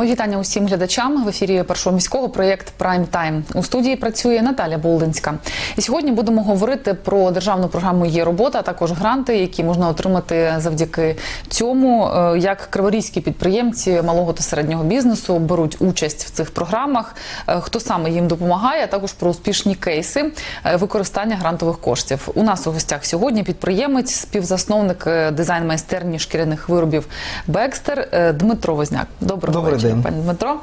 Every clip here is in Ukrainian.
Мої вітання усім глядачам в ефірі першого міського проєкт Прайм Тайм. У студії працює Наталя Болдинська. І сьогодні будемо говорити про державну програму Є робота, а також гранти, які можна отримати завдяки цьому, е, як криворізькі підприємці малого та середнього бізнесу беруть участь в цих програмах, е, хто саме їм допомагає, а також про успішні кейси е, використання грантових коштів. У нас у гостях сьогодні підприємець, співзасновник е, дизайн-майстерні шкіряних виробів Бекстер Дмитро Возняк. Доброго Добрий вечора, день. пане Дмитро.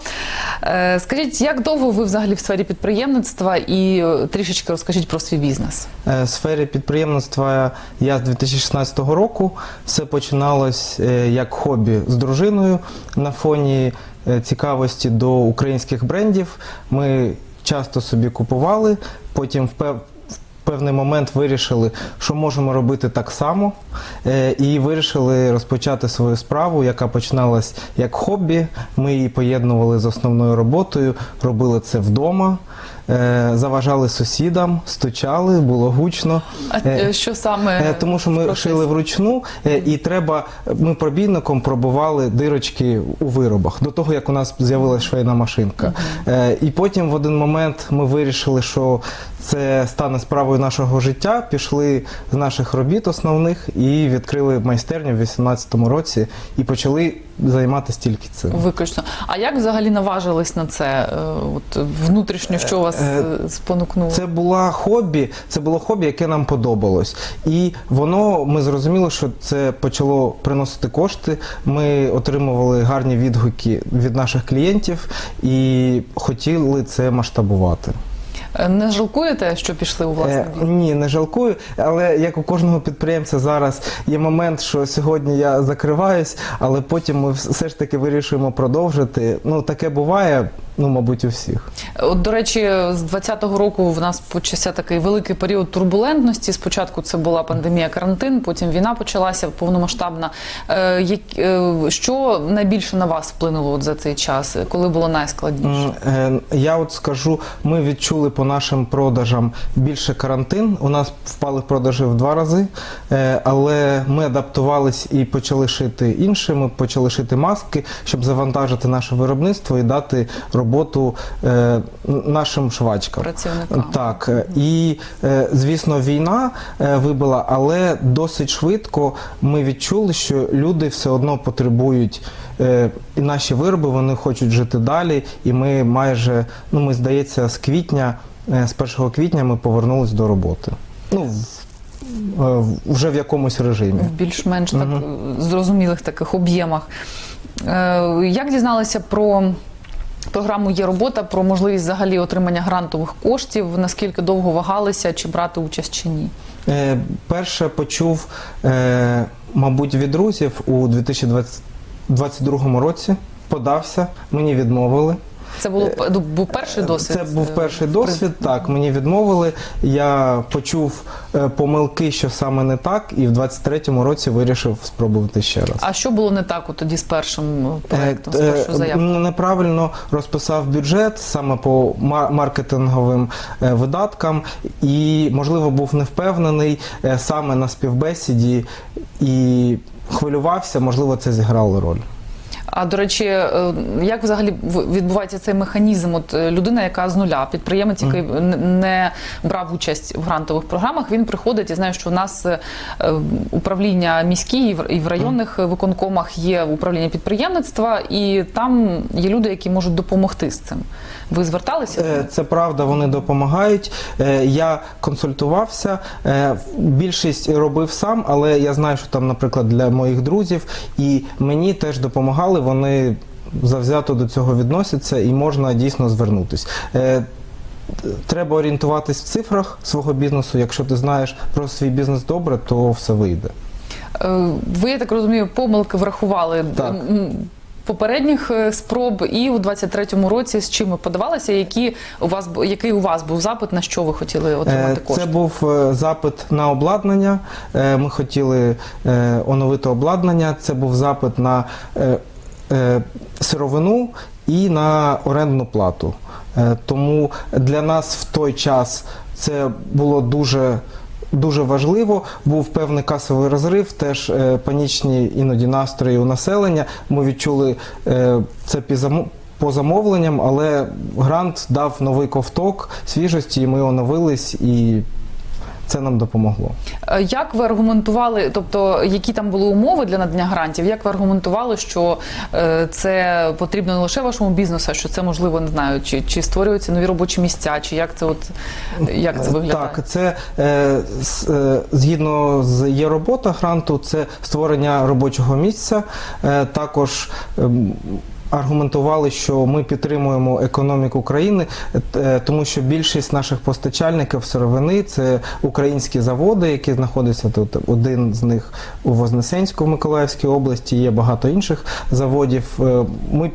Е, Скажіть, як довго ви взагалі в сфері підприємництва і е, трішечки розкажіть про свій бізнес? Е, В сфері підприємництва я з 2016 року. Все починалось як хобі з дружиною на фоні цікавості до українських брендів. Ми часто собі купували, потім певний момент вирішили, що можемо робити так само, е, і вирішили розпочати свою справу, яка починалась як хобі. Ми її поєднували з основною роботою, робили це вдома, заважали сусідам, стучали, було гучно. А Е, е, що саме Е, Тому що ми процесі? шили вручну, е, і треба. Ми пробійником пробували дирочки у виробах до того, як у нас з'явилася швейна машинка. Е, І потім в один момент ми вирішили, що це стане справою нашого життя. Пішли з наших робіт основних і відкрили майстерню в 2018 році і почали займатися тільки цим. Виключно. А як взагалі наважились на це? Е, От внутрішньо, що вас Е, е, спонукнуло? Це була хобі, це було хобі, яке нам подобалось. І воно ми зрозуміли, що це почало приносити кошти. Ми отримували гарні відгуки від наших клієнтів і хотіли це масштабувати. Е, Не жалкуєте, що пішли у власний Е, ні, не жалкую. Але як у кожного підприємця зараз є момент, що сьогодні я закриваюсь, але потім ми все ж таки вирішуємо продовжити. Ну таке буває, ну мабуть, у всіх. От, до речі, з 20-го року в нас почався такий великий період турбулентності. Спочатку це була пандемія, карантин, потім війна почалася повномасштабна. Е, е, що найбільше на вас вплинуло от за цей час? Коли було найскладніше? Е, Я от скажу, ми відчули по нашим продажам більше карантин. У нас впали продажі в два рази, е, але ми адаптувались і почали шити інше. Ми почали шити маски, щоб завантажити наше виробництво і дати роботу е, нашим швачкам. Працівникам. Так, е, і звісно, війна вибила, але досить швидко ми відчули, що люди все одно потребують і наші вироби, вони хочуть жити далі. І ми майже, ну ми здається, з квітня, з 1 квітня ми повернулись до роботи. Ну, е, вже в якомусь режимі. в більш-менш так е, зрозумілих таких об'ємах. Е, Як дізналися про програму Є робота, про можливість взагалі отримання грантових коштів? Наскільки довго вагалися, чи брати участь чи ні? Е, Перше почув, е, мабуть, від друзів у 2022 році. Подався, мені відмовили. Це було ну, був перший досвід. Це був е, перший досвід. Так, мені відмовили. Я почув е, помилки, що саме не так, і в 23-му році вирішив спробувати ще раз. А що було не так от тоді з першим е, проектом, з Е, першою е, заявкою? Неправильно розписав бюджет саме по ма- маркетинговим е, видаткам, і, можливо, був невпевнений е, саме на співбесіді і хвилювався, можливо, це зіграло роль. А до речі, е, як взагалі в- відбувається цей механізм? От е, людина, яка з нуля, підприємець, який не брав участь в грантових програмах, він приходить і знає, що у нас е, управління міські і в- в районних виконкомах є управління підприємництва, і там є люди, які можуть допомогти з цим. Ви зверталися? Це правда, вони допомагають. Я консультувався. Більшість робив сам, але я знаю, що там, наприклад, для моїх друзів і мені теж допомагали. Вони завзято до цього відносяться і можна дійсно звернутись. Е, Треба орієнтуватись в цифрах свого бізнесу. Якщо ти знаєш про свій бізнес добре, то все вийде. Е, Ви, я так розумію, помилки врахували Так. попередніх е, спроб, і у 23-му році з чим ви подавалися, які у вас який у вас був запит, на що ви хотіли отримати кошти? Це був запит на обладнання. Ми хотіли оновити обладнання. Це був запит на сировину і на орендну плату. Е, Тому для нас в той час це було дуже дуже важливо. Був певний касовий розрив, теж е, панічні іноді настрої у населення. Ми відчули е, це по замовленням, але грант дав новий ковток свіжості, і ми оновились, і це нам допомогло. Е, Як ви аргументували, тобто які там були умови для надання грантів? Як ви аргументували, що е, це потрібно не лише вашому бізнесу, а що це можливо не знаю, чи, чи створюються нові робочі місця, чи як це от як це виглядає? Так, це е, згідно з є робота гранту, це створення робочого місця. Також ем, аргументували, що ми підтримуємо економіку країни, е, тому що більшість наших постачальників сировини це українські заводи, які знаходяться тут. Один з них у Вознесенську в Миколаївській області, є багато інших заводів. Е, Ми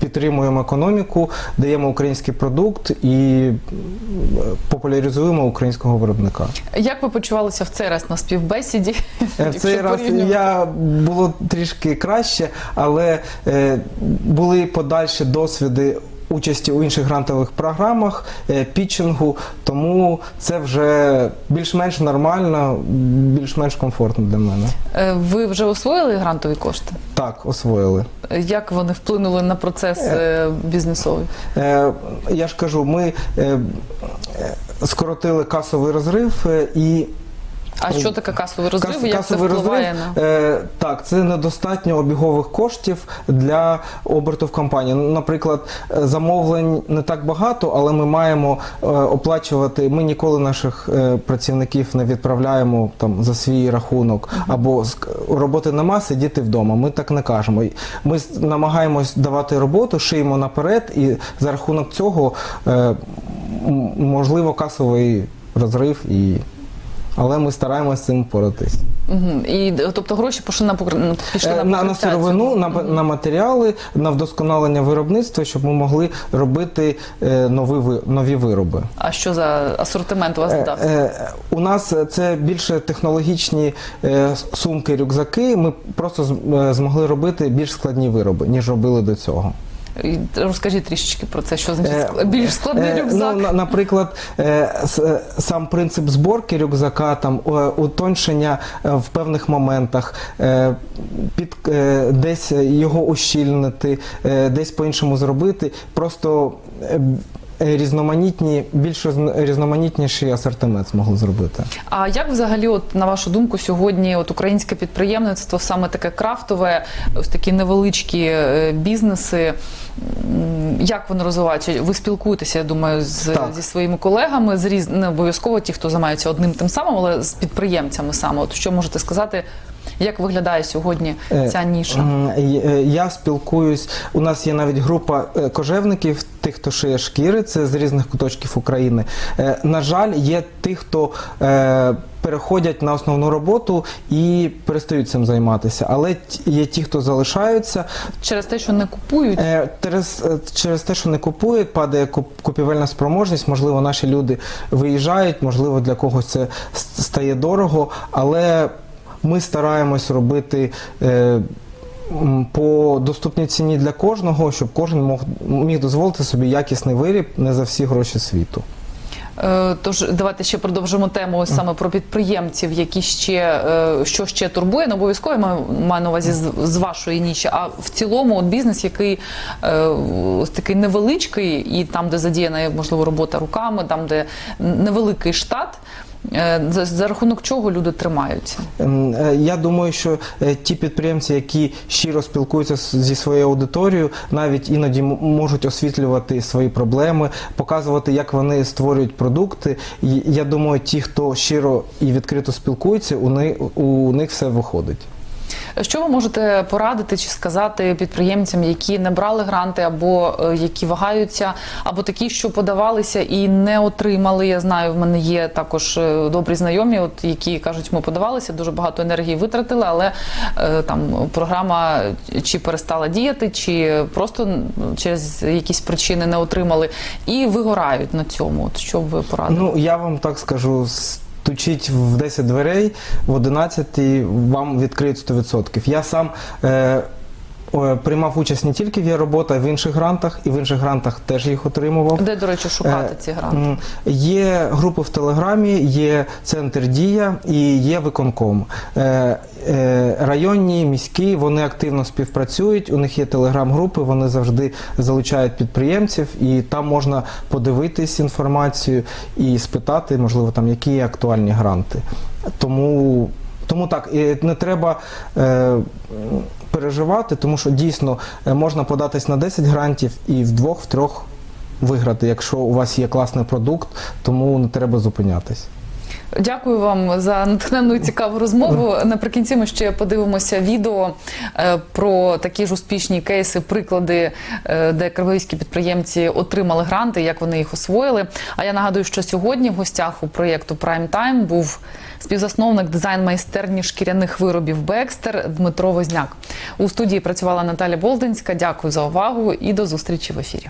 Підтримуємо економіку, даємо український продукт і е, популяризуємо українського виробника. Як ви почувалися в цей раз на співбесіді? Е, В цей раз я було трішки краще, але е, були подальші досвіди. Участі у інших грантових програмах, е, пітчингу, тому це вже більш-менш нормально, більш-менш комфортно для мене. Е, Ви вже освоїли грантові кошти? Так, освоїли. Е, Як вони вплинули на процес бізнесовий? Я ж кажу, ми скоротили касовий розрив і А що таке касовий розрив? Кас- Як це впливає розрив, на е, так, це недостатньо обігових коштів для оберту в компанії. Ну, Наприклад, е, замовлень не так багато, але ми маємо е, оплачувати. Ми ніколи наших е, працівників не відправляємо там за свій рахунок або роботи нема, сидіти вдома. Ми так не кажемо. Ми намагаємось давати роботу, шиємо наперед, і за рахунок цього е, можливо касовий розрив і. Але ми стараємося з цим впоратись. Мгм. і тобто гроші пішли на покр- пішли Е, на, на, на покриття сировину, цього? на, на матеріали, на вдосконалення виробництва, щоб ми могли робити е, нові, ви- нові вироби. А що за асортимент у вас Е, додався? е, у нас це більше технологічні е, сумки, рюкзаки. Ми просто з- е, змогли робити більш складні вироби, ніж робили до цього. Розкажіть трішечки про це, що значить Е, більш складний Е, рюкзак. Ну, наприклад, е, сам принцип зборки рюкзака, там утоншення в певних моментах, під десь його ущільнити, десь по-іншому зробити. Просто різноманітні, більш різно- різноманітніший асортимент змогли зробити. А як взагалі, от на вашу думку, сьогодні от українське підприємництво, саме таке крафтове, ось такі невеличкі е, бізнеси, як вони розвиваються? Ви спілкуєтеся, я думаю, з, Так. зі своїми колегами, з різ... не обов'язково ті, хто займаються одним тим самим, але з підприємцями саме. От що можете сказати, як виглядає сьогодні Е, ця ніша? Е, Я спілкуюсь. У нас є навіть група е, кожевників, тих, хто шиє шкіри, це з різних куточків України. На жаль, є тих, хто переходять на основну роботу і перестають цим займатися. Але є ті, хто залишаються. Через те, що не купують. Через, через те, що не купують, падає куп- купівельна спроможність. Можливо, наші люди виїжджають, можливо, для когось це стає дорого, але ми стараємось робити. е, По доступній ціні для кожного, щоб кожен мог, міг дозволити собі якісний виріб не за всі гроші світу. Е, Тож давайте ще продовжимо тему саме про підприємців, які ще е, що ще турбує. Не обов'язково маю, на увазі з, вашої ніші, а в цілому от бізнес, який ось такий невеличкий, і там, де задіяна можливо робота руками, там де невеликий штат. Е, За, за рахунок чого люди тримаються? Ем, е, Я думаю, що е, ті підприємці, які щиро спілкуються зі своєю аудиторією, навіть іноді можуть освітлювати свої проблеми, показувати, як вони створюють продукти. Я думаю, ті, хто щиро і відкрито спілкується, у них, у них все виходить. Що ви можете порадити чи сказати підприємцям, які не брали гранти, або е, які вагаються, або такі, що подавалися і не отримали? Я знаю, в мене є також е, добрі знайомі, от які кажуть, ми подавалися, дуже багато енергії витратили, але е, там програма чи перестала діяти, чи просто через якісь причини не отримали, і вигорають на цьому. От що б ви порадили? Ну, я вам так скажу. Стучіть в 10 дверей, в 11 вам відкриють 100%. Я сам е, приймав участь не тільки в є робота, а й в інших грантах, і в інших грантах теж їх отримував. Де, до речі, шукати Е, ці гранти? Є групи в Телеграмі, є центр Дія і є виконком. Е, е, Районні, міські, вони активно співпрацюють. У них є телеграм-групи, вони завжди залучають підприємців, і там можна подивитись інформацію і спитати, можливо, там які є актуальні гранти. Тому, тому так, і не треба. Е, Переживати, тому що дійсно е, можна податись на 10 грантів і в двох, в трьох виграти, якщо у вас є класний продукт, тому не треба зупинятись. Дякую вам за натхненну і цікаву розмову. Наприкінці ми ще подивимося відео е, про такі ж успішні кейси, приклади, е, де криворізькі підприємці отримали гранти, як вони їх освоїли. А я нагадую, що сьогодні в гостях у проєкту Prime Time був співзасновник дизайн-майстерні шкіряних виробів Бекстер Дмитро Возняк. У студії працювала Наталя Болдинська. Дякую за увагу і до зустрічі в ефірі.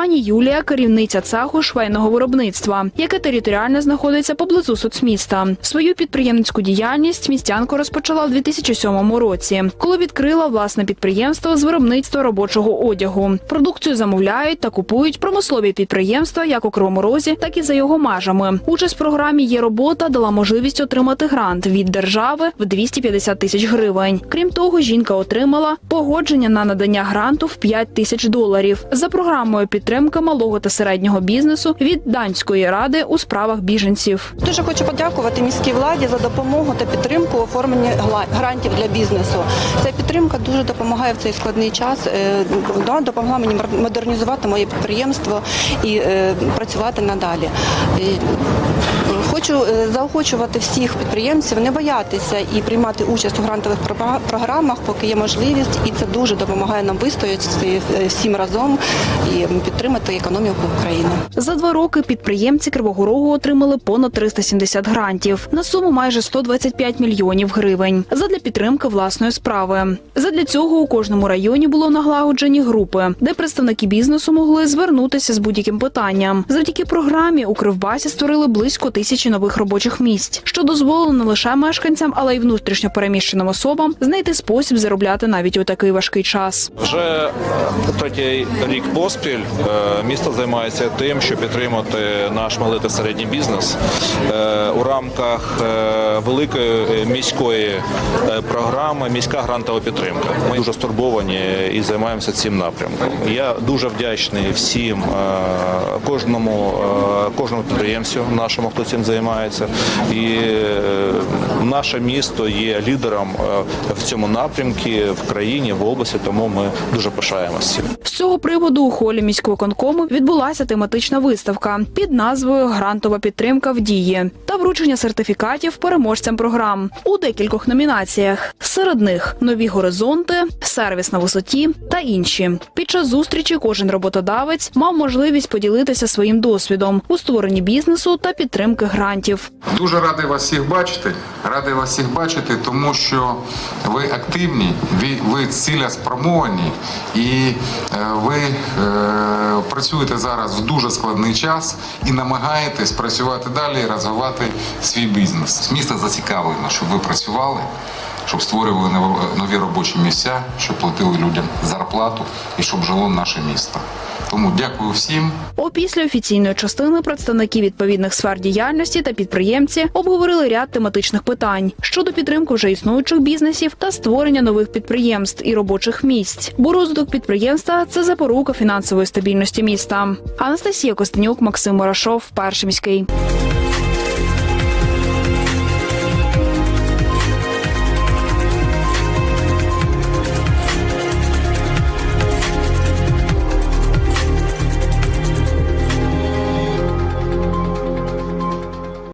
Пані Юлія керівниця цеху швейного виробництва, яке територіально знаходиться поблизу соцміста. Свою підприємницьку діяльність містянка розпочала у 2007 році, коли відкрила власне підприємство з виробництва робочого одягу. Продукцію замовляють та купують промислові підприємства як у Кривому так і за його межами. Участь в програмі є робота дала можливість отримати грант від держави в 250 тисяч гривень. Крім того, жінка отримала погодження на надання гранту в 5 тисяч доларів за програмою підтримки малого та середнього бізнесу від данської ради у справах біженців. Дуже хочу подякувати міській владі за допомогу та підтримку у оформленні грантів для бізнесу. Ця підтримка дуже допомагає в цей складний час. е, Допомогла мені модернізувати моє підприємство і е, працювати надалі. Хочу е, заохочувати всіх підприємців не боятися і приймати участь у грантових програмах, поки є можливість, і це дуже допомагає нам вистояти е, всім разом і підтримати економіку України. За два роки підприємці Кривого Рогу отримали понад 370 грантів на суму майже 125 мільйонів гривень задля підтримки власної справи. Задля цього у кожному районі було налагоджені групи, де представники бізнесу могли звернутися з будь-яким питанням. Завдяки програмі у Кривбасі створили близько тисячі нових робочих місць, що дозволило не лише мешканцям, але й внутрішньо переміщеним особам знайти спосіб заробляти навіть у такий важкий час. Вже третій рік поспіль е, місто займається тим, щоб підтримати наш малий та середній бізнес Е, у рамках е, великої міської програми Міська грантова підтримка. Ми дуже стурбовані і займаємося цим напрямком. Я дуже вдячний всім, кожному, кожному підприємцю нашому, хто цим займається. І е, наше місто є лідером е, в цьому напрямку в країні, в області, тому ми дуже пишаємося. З цього приводу у холі міського конкому відбулася тематична виставка під назвою Грантова підтримка в дії та вручення сертифікатів переможцям програм у декількох номінаціях. Серед них нові горизонти, сервіс на висоті та інші. Під час зустрічі кожен роботодавець мав можливість поділитися своїм досвідом у створенні бізнесу та підтримки грантів. Дуже радий вас всіх бачити. Радий вас всіх бачити, тому що ви активні, ви, ви цілеспрямовані і е, ви е, працюєте зараз в дуже складний час і намагаєтесь працювати далі розвивати свій бізнес. Місто зацікавлено, щоб ви працювали. Щоб створювали нові робочі місця, щоб платили людям зарплату і щоб жило наше місто. Тому дякую всім. Опісля офіційної частини представники відповідних сфер діяльності та підприємці обговорили ряд тематичних питань щодо підтримки вже існуючих бізнесів та створення нових підприємств і робочих місць. Бо розвиток підприємства це запорука фінансової стабільності міста. Анастасія Костенюк, Максим Мурашов, перший міський.